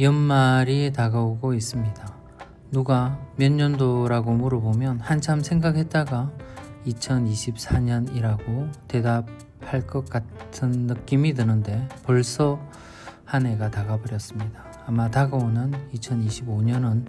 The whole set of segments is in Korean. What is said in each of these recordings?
연말이 다가오고 있습니다. 누가 몇 년도라고 물어보면 한참 생각했다가 2024년이라고 대답할 것 같은 느낌이 드는데 벌써 한 해가 다가버렸습니다. 아마 다가오는 2025년은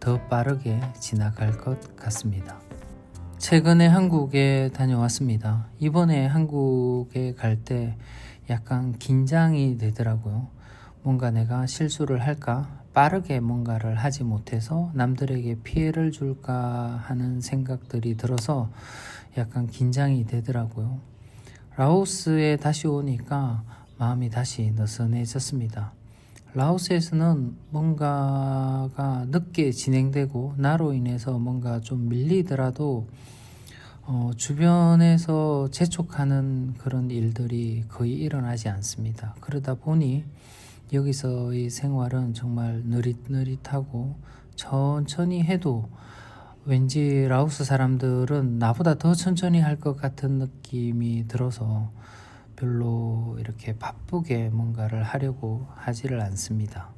더 빠르게 지나갈 것 같습니다. 최근에 한국에 다녀왔습니다. 이번에 한국에 갈 때 약간 긴장이 되더라고요. 뭔가 내가 실수를 할까? 빠르게 뭔가를 하지 못해서 남들에게 피해를 줄까 하는 생각들이 들어서 약간 긴장이 되더라고요. 라오스에 다시 오니까 마음이 다시 느슨해졌습니다. 라오스에서는 뭔가가 늦게 진행되고 나로 인해서 뭔가 좀 밀리더라도 어, 주변에서 재촉하는 그런 일들이 거의 일어나지 않습니다. 그러다 보니 여기서의 생활은 정말 느릿느릿하고 천천히 해도 왠지 라오스 사람들은 나보다 더 천천히 할 것 같은 느낌이 들어서 별로 이렇게 바쁘게 뭔가를 하려고 하지를 않습니다.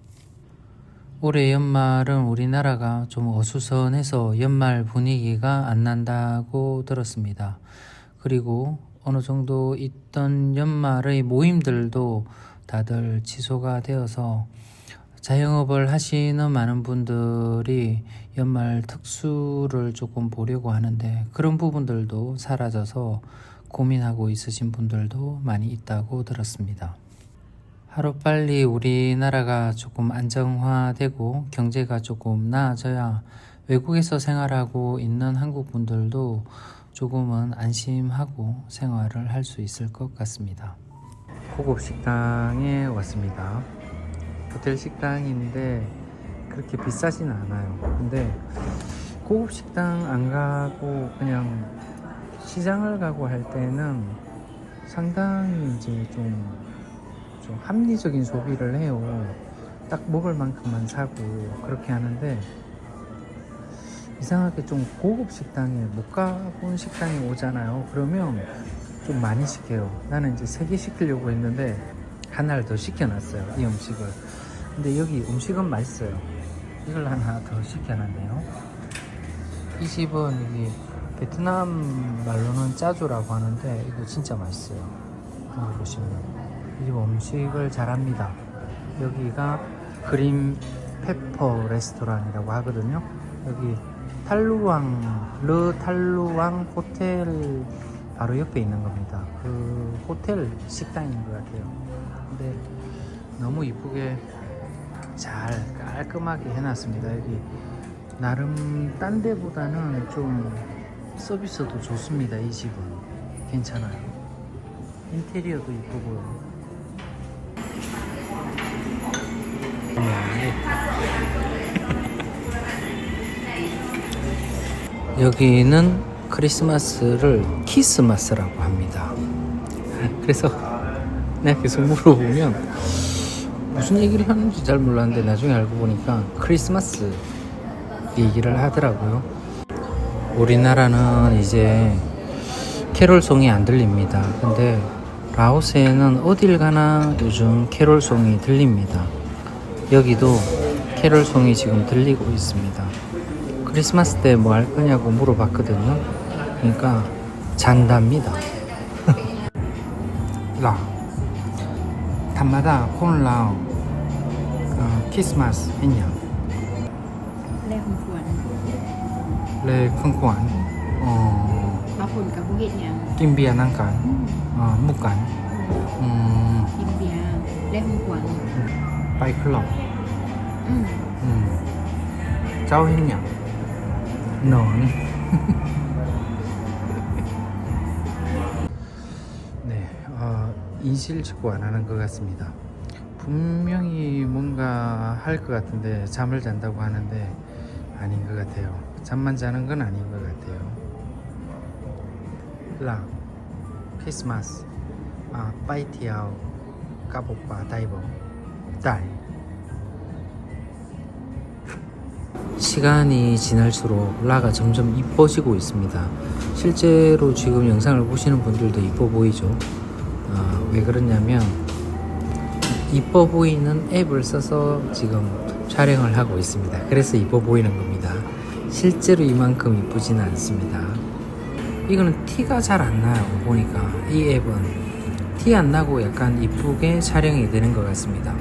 올해 연말은 우리나라가 좀 어수선해서 연말 분위기가 안 난다고 들었습니다. 그리고 어느 정도 있던 연말의 모임들도 다들 취소가 되어서 자영업을 하시는 많은 분들이 연말 특수를 조금 보려고 하는데 그런 부분들도 사라져서 고민하고 있으신 분들도 많이 있다고 들었습니다. 하루빨리 우리나라가 조금 안정화되고 경제가 조금 나아져야 외국에서 생활하고 있는 한국 분들도 조금은 안심하고 생활을 할 수 있을 것 같습니다. 고급 식당에 왔습니다. 호텔 식당인데 그렇게 비싸진 않아요. 근데 고급 식당 안 가고 그냥 시장을 가고 할 때는 상당히 이제 좀, 좀 합리적인 소비를 해요. 딱 먹을 만큼만 사고 그렇게 하는데 이상하게 좀 고급 식당에 못 가본 식당에 오잖아요. 그러면 좀 많이 시켜요. 나는 이제 세 개 시키려고 했는데 하나를 더 시켜놨어요. 이 음식을. 근데 여기 음식은 맛있어요. 이걸 하나 더 시켜놨네요. 이 집은 여기 베트남 말로는 짜조라고 하는데 이거 진짜 맛있어요. 여기 보시면 이 집 음식을 잘합니다. 여기가 그린 페퍼 레스토랑이라고 하거든요. 여기 탈루왕 르 탈루왕 호텔 바로 옆에 있는 겁니다. 그 호텔 식당인 것 같아요. 근데 너무 이쁘게 잘 깔끔하게 해놨습니다. 여기 나름 딴 데보다는 좀 서비스도 좋습니다. 이 집은 괜찮아요. 인테리어도 이쁘고요. 여기는 크리스마스를 키스마스라고 합니다. 그래서 내가 계속 물어보면 무슨 얘기를 하는지 잘 몰랐는데 나중에 알고 보니까 크리스마스 얘기를 하더라고요. 우리나라는 이제 캐롤송이 안 들립니다. 근데 라오스에는 어딜 가나 요즘 캐롤송이 들립니다. 여기도 캐롤송이 지금 들리고 있습니다. 크리스마스 때 뭐 할 거냐고 물어봤거든요. 그러니까 잔답니다. 라 담마다 콘라오 어, 크리스마스 했냐? 레 큰관 어. bố hiện nhà 김비아 난간 어 묵간. 음. Lê Hồng Phượng 바이클럽. ừ. 음. 짜오 했냐? 넌 네, 어, 인실직고 안 하는 것 같습니다. 분명히 뭔가 할 것 같은데 잠을 잔다고 하는데 아닌 것 같아요. 잠만 자는 건 아닌 것 같아요. 라 크리스마스 아 빠이티아오 까복바 다이버 딸 시간이 지날수록 라가 점점 이뻐지고 있습니다. 실제로 지금 영상을 보시는 분들도 이뻐 보이죠. 아, 왜 그러냐면 이뻐 보이는 앱을 써서 지금 촬영을 하고 있습니다. 그래서 이뻐 보이는 겁니다. 실제로 이만큼 이쁘지는 않습니다. 이거는 티가 잘 안 나요. 보니까 이 앱은 티 안 나고 약간 이쁘게 촬영이 되는 것 같습니다.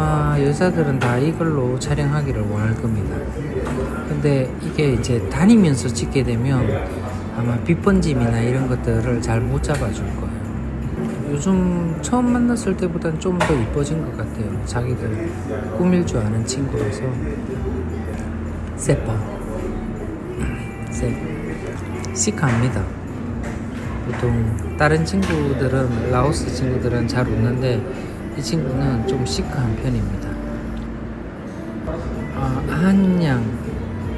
아마 여자들은 다 이걸로 촬영하기를 원할 겁니다. 근데 이게 이제 다니면서 찍게 되면 아마 빛번짐이나 이런 것들을 잘 못 잡아줄 거예요. 요즘 처음 만났을 때보단 좀 더 이뻐진 것 같아요. 자기들 꾸밀 줄 아는 친구라서. 세퍼. 세. 시크합니다. 보통 다른 친구들은 라오스 친구들은 잘 웃는데 이 친구는 좀 시크한 편입니다. 아, 한양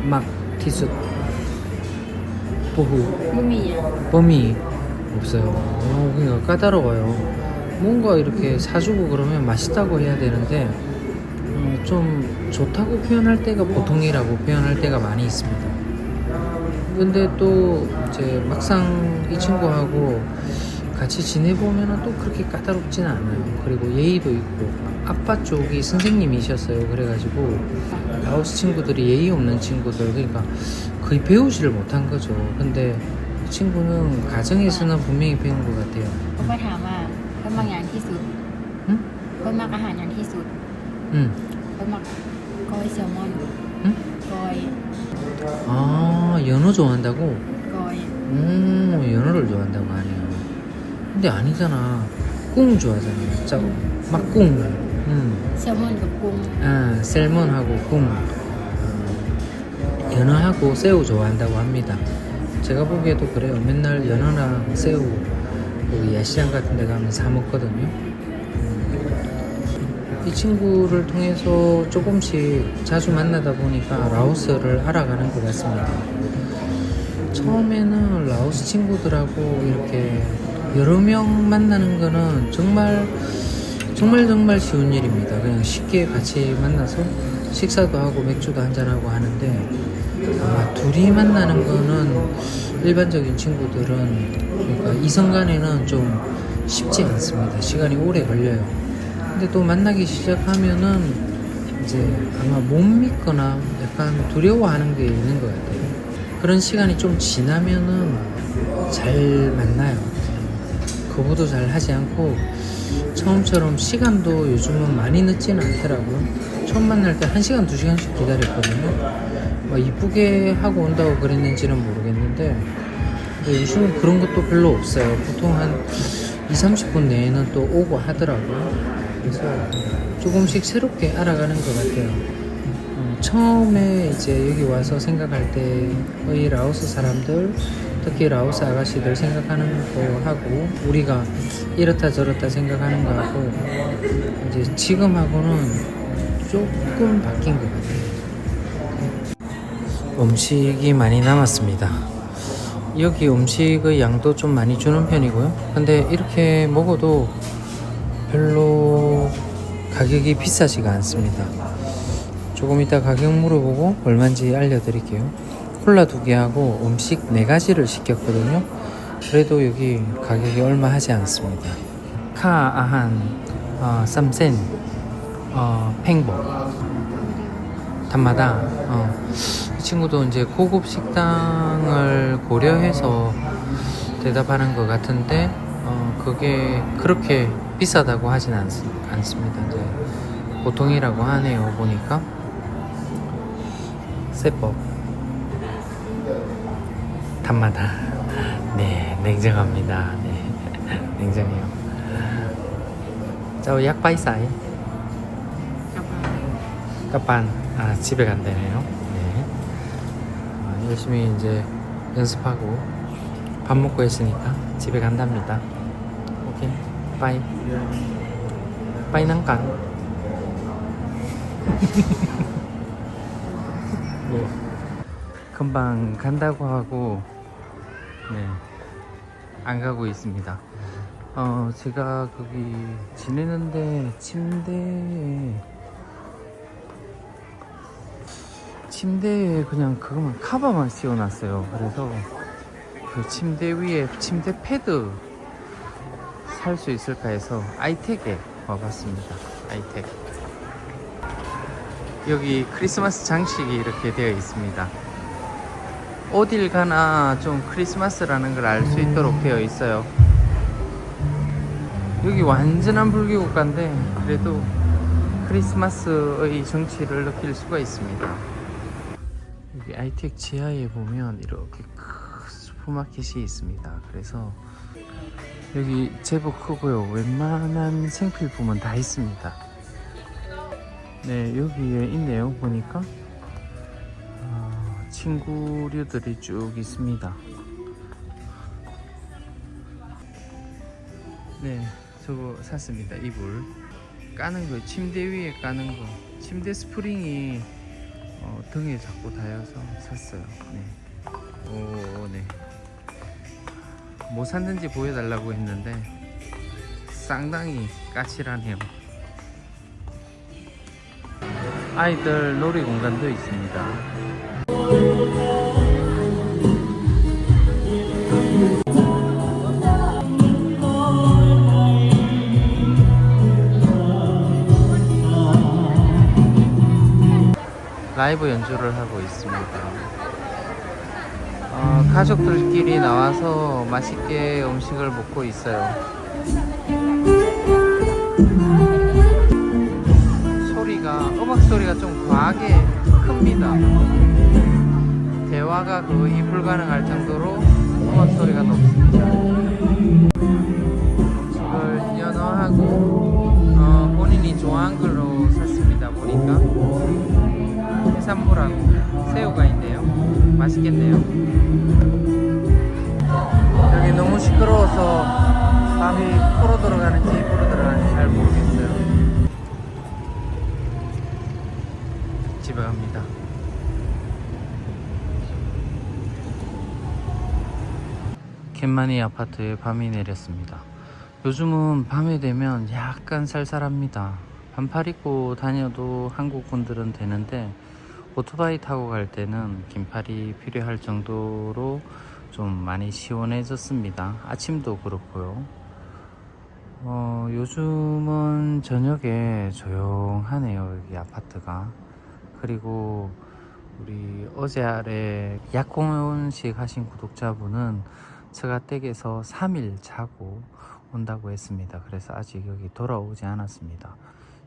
막 티수 보후 Bumi 범위 없어요. 어, 그러니까 까다로워요. 뭔가 이렇게 사주고 그러면 맛있다고 해야 되는데 어, 좀 좋다고 표현할 때가 보통이라고 표현할 때가 많이 있습니다. 근데 또 이제 막상 이 친구하고 같이 지내보면 또 그렇게 까다롭진 않아요. 그리고 예의도 있고 아빠 쪽이 선생님이셨어요. 그래가지고 라오스 친구들이 예의 없는 친구들 그러니까 거의 배우지를 못한 거죠. 근데 그 친구는 가정에서는 분명히 배운 것 같아요. 아 연어 좋아한다고? 음 연어를 좋아한다고 하네요. 근데 아니잖아. 꿍 좋아하잖아. 짜고. 막 꿍. 음. 세몬과 꿍. 아, 셀몬하고 꿍. 어, 연어하고 새우 좋아한다고 합니다. 제가 보기에도 그래요. 맨날 연어랑 새우 그 야시장 같은 데 가면 사 먹거든요. 음. 이 친구를 통해서 조금씩 자주 만나다 보니까 라오스를 알아가는 것 같습니다. 처음에는 라오스 친구들하고 이렇게 여러 명 만나는 거는 정말 정말 정말 쉬운 일입니다. 그냥 쉽게 같이 만나서 식사도 하고 맥주도 한잔하고 하는데 아마 둘이 만나는 거는 일반적인 친구들은 그러니까 이성 간에는 좀 쉽지 않습니다. 시간이 오래 걸려요. 근데 또 만나기 시작하면은 이제 아마 못 믿거나 약간 두려워하는 게 있는 것 같아요. 그런 시간이 좀 지나면은 잘 만나요. 거부도 잘 하지 않고 처음처럼 시간도 요즘은 많이 늦지는 않더라고요. 처음 만날 때 1시간, 2시간씩 기다렸거든요. 뭐 이쁘게 하고 온다고 그랬는지는 모르겠는데 요즘은 그런 것도 별로 없어요. 보통 한 2, 30분 내에는 또 오고 하더라고요. 그래서 조금씩 새롭게 알아가는 것 같아요. 어, 처음에 이제 여기 와서 생각할 때의 라오스 사람들 특히 라오스 아가씨들 생각하는 거 하고 우리가 이렇다 저렇다 생각하는 거하고 이제 지금하고는 조금 바뀐 것 같아요. 음식이 많이 남았습니다. 여기 음식의 양도 좀 많이 주는 편이고요. 근데 이렇게 먹어도 별로 가격이 비싸지가 않습니다. 조금 이따 가격 물어보고 얼마인지 알려드릴게요. 콜라 두 개하고 음식 네 가지를 시켰거든요. 그래도 여기 가격이 얼마 하지 않습니다. 카 아한 어, 쌈센 어, 팽보 담마다 어, 이 친구도 이제 고급 식당을 고려해서 대답하는 것 같은데 어, 그게 그렇게 비싸다고 하진 않, 않습니다. 이제 보통이라고 하네요. 보니까 세법 탑마다. 네 냉정합니다. 네 냉정해요. 저 약바이사이. 까빤 아 집에 간다네요. 네. 아, 열심히 이제 연습하고 밥 먹고 했으니까 집에 간답니다. 오케이. 빠이. 빠이 난간. 뭐. 금방 간다고 하고 네. 안 가고 있습니다. 어 제가 거기 지내는데 침대에 침대에 그냥 그거만 카바만 씌워놨어요. 그래서 그 침대 위에 침대 패드 살 수 있을까 해서 아이텍에 와봤습니다. 아이텍. 여기 크리스마스 장식이 이렇게 되어 있습니다. 어딜 가나 좀 크리스마스라는 걸 알 수 있도록 되어 있어요. 여기 완전한 불교국가인데 그래도 크리스마스의 정치를 느낄 수가 있습니다. 여기 아이텍 지하에 보면 이렇게 큰 슈퍼마켓이 있습니다. 그래서 여기 제법 크고요. 웬만한 생필품은 다 있습니다. 네, 여기에 있네요. 보니까 아, 친구류들이 쭉 있습니다. 네, 저거 샀습니다. 이불 까는 거, 침대 위에 까는 거, 침대 스프링이 어, 등에 자꾸 닿여서 샀어요. 네, 오, 네. 뭐 샀는지 보여달라고 했는데 상당히 까칠하네요. 아이들 놀이 공간도 있습니다. 라이브 연주를 하고 있습니다. 어, 가족들끼리 나와서 맛있게 음식을 먹고 있어요. 소리가 음악 소리가 좀 과하게 큽니다. 대화가 거의 불가능할 정도로 음악 소리가 높습니다. 음식을 연어하고 어, 본인이 좋아하는 걸로 샀습니다. 보니까 해산물하고 새우가 있네요. 맛있겠네요. 여기 너무 시끄러워서 밤이 코로 들어가 캔마니 아파트에 밤이 내렸습니다. 요즘은 밤에 되면 약간 쌀쌀합니다. 반팔 입고 다녀도 한국 분들은 되는데 오토바이 타고 갈 때는 긴팔이 필요할 정도로 좀 많이 시원해졌습니다. 아침도 그렇고요. 어, 요즘은 저녁에 조용하네요. 여기 아파트가. 그리고 우리 어제 아래 약혼식 하신 구독자분은 제가 댁에서 3일 자고 온다고 했습니다. 그래서 아직 여기 돌아오지 않았습니다.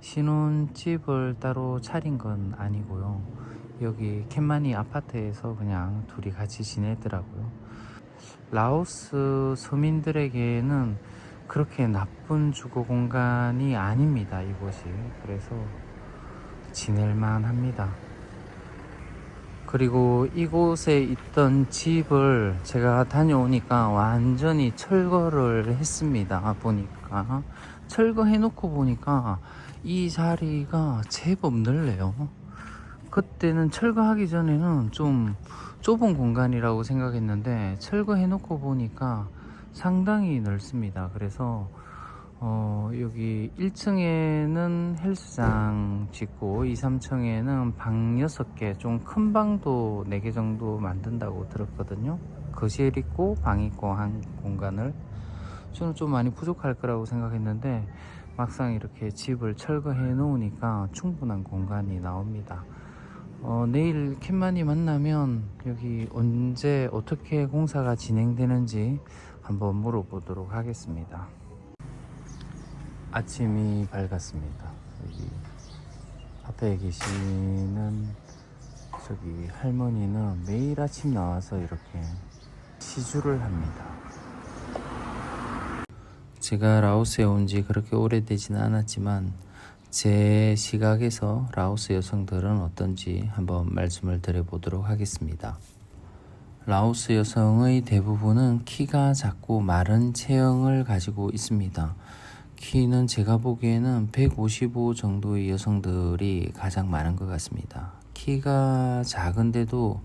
신혼집을 따로 차린 건 아니고요. 여기 캔마니 아파트에서 그냥 둘이 같이 지내더라고요. 라오스 서민들에게는 그렇게 나쁜 주거 공간이 아닙니다. 이곳이. 그래서 지낼만 합니다. 그리고 이곳에 있던 집을 제가 다녀오니까 완전히 철거를 했습니다. 보니까. 철거해 놓고 보니까 이 자리가 제법 넓네요. 그때는 철거하기 전에는 좀 좁은 공간이라고 생각했는데 철거해 놓고 보니까 상당히 넓습니다. 그래서 어, 여기 1층에는 헬스장 짓고 2, 3층에는 방 6개, 좀 큰 방도 4개 정도 만든다고 들었거든요. 거실 있고 방 있고 한 공간을 저는 좀 많이 부족할 거라고 생각했는데 막상 이렇게 집을 철거해 놓으니까 충분한 공간이 나옵니다. 어, 내일 캔만이 만나면 여기 언제 어떻게 공사가 진행되는지 한번 물어보도록 하겠습니다. 아침이 밝았습니다. 여기 앞에 계시는 저기 할머니는 매일 아침 나와서 이렇게 시주를 합니다. 제가 라오스에 온 지 그렇게 오래되지는 않았지만 제 시각에서 라오스 여성들은 어떤지 한번 말씀을 드려보도록 하겠습니다. 라오스 여성의 대부분은 키가 작고 마른 체형을 가지고 있습니다. 키는 제가 보기에는 155 정도의 여성들이 가장 많은 것 같습니다. 키가 작은데도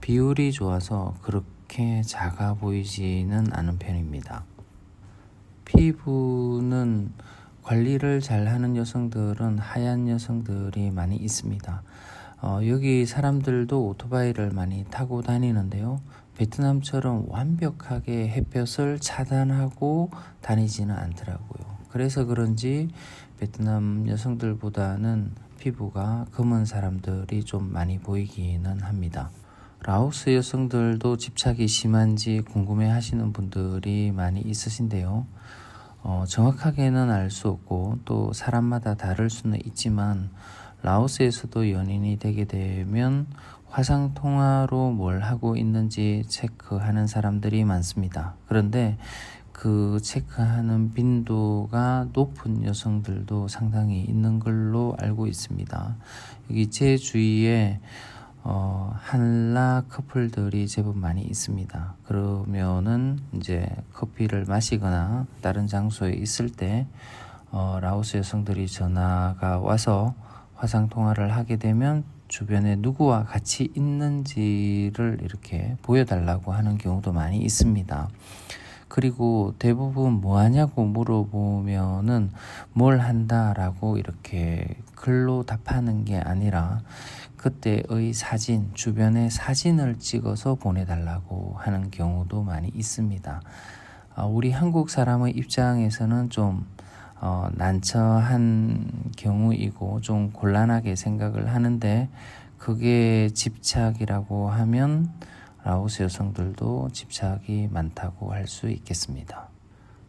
비율이 좋아서 그렇게 작아 보이지는 않은 편입니다. 피부는 관리를 잘 하는 여성들은 하얀 여성들이 많이 있습니다. 어, 여기 사람들도 오토바이를 많이 타고 다니는데요. 베트남처럼 완벽하게 햇볕을 차단하고 다니지는 않더라고요. 그래서 그런지 베트남 여성들보다는 피부가 검은 사람들이 좀 많이 보이기는 합니다. 라오스 여성들도 집착이 심한지 궁금해 하시는 분들이 많이 있으신데요. 어, 정확하게는 알 수 없고 또 사람마다 다를 수는 있지만 라오스에서도 연인이 되게 되면 화상 통화로 뭘 하고 있는지 체크하는 사람들이 많습니다. 그런데 그 체크하는 빈도가 높은 여성들도 상당히 있는 걸로 알고 있습니다. 여기 제 주위에 어, 한라 커플들이 제법 많이 있습니다. 그러면은 이제 커피를 마시거나 다른 장소에 있을 때 어, 라오스 여성들이 전화가 와서 화상 통화를 하게 되면 주변에 누구와 같이 있는지를 이렇게 보여달라고 하는 경우도 많이 있습니다. 그리고 대부분 뭐 하냐고 물어보면은 뭘 한다라고 이렇게 글로 답하는 게 아니라 그때의 사진, 주변의 사진을 찍어서 보내달라고 하는 경우도 많이 있습니다. 아, 우리 한국 사람의 입장에서는 좀 어, 난처한 경우이고 좀 곤란하게 생각을 하는데 그게 집착이라고 하면 라오스 여성들도 집착이 많다고 할 수 있겠습니다.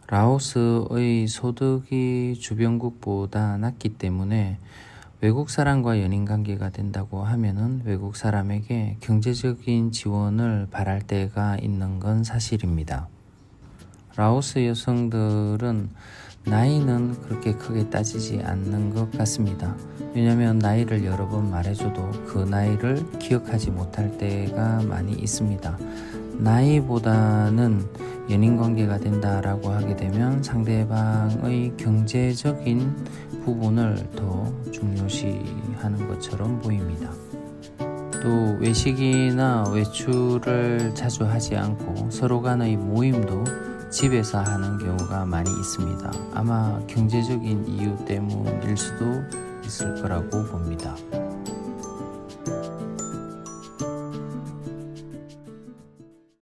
라오스의 소득이 주변국보다 낮기 때문에 외국 사람과 연인 관계가 된다고 하면은 외국 사람에게 경제적인 지원을 바랄 때가 있는 건 사실입니다. 라오스 여성들은 나이는 그렇게 크게 따지지 않는 것 같습니다. 왜냐하면 나이를 여러 번 말해줘도 그 나이를 기억하지 못할 때가 많이 있습니다. 나이보다는 연인 관계가 된다라고 하게 되면 상대방의 경제적인 부분을 더 중요시하는 것처럼 보입니다. 또 외식이나 외출을 자주 하지 않고 서로 간의 모임도 집에서 하는 경우가 많이 있습니다. 아마 경제적인 이유 때문일 수도 있을 거라고 봅니다.